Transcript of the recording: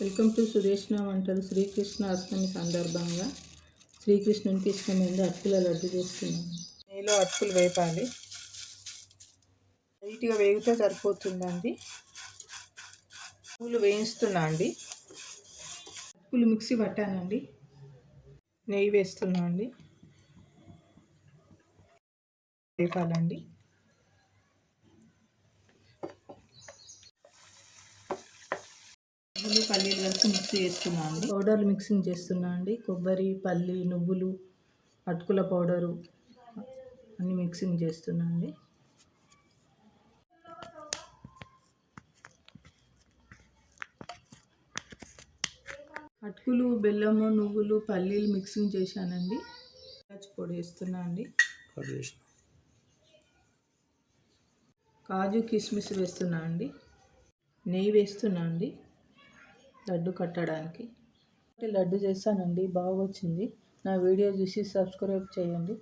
Welcome to సురేష్ణ వంటలు. శ్రీకృష్ణ అష్టమి సందర్భంగా శ్రీకృష్ణునికి ఇష్టమైంది అటుకుల లడ్డు చేస్తున్నాను. నెయ్యిలో అటుకులు వేపాలి. లైట్గా వేగితే సరిపోతుందండి. పూలు వేయిస్తున్నా అండి. అటుకులు మిక్సీ పట్టానండి. నెయ్యి వేస్తున్నా అండి. వేపాలండి. నువ్వులు పల్లీలు కలిసి మిక్సీ చేస్తున్నా అండి పౌడర్లు మిక్సింగ్ చేస్తున్నా అండి. కొబ్బరి పల్లి నువ్వులు అటుకుల పౌడరు అన్ని మిక్సింగ్ చేస్తున్నా అండి. అటుకులు బెల్లము నువ్వులు పల్లీలు మిక్సింగ్ చేశానండి. పొడి వేస్తున్నా అండి. కాజు కిస్మిస్ వేస్తున్నా అండి. నెయ్యి వేస్తున్నా అండి. లడ్డు కట్టడానికి. లడ్డు చేస్తానండి బాగా వచ్చింది నా వీడియో చూసి సబ్స్క్రైబ్ చేయండి.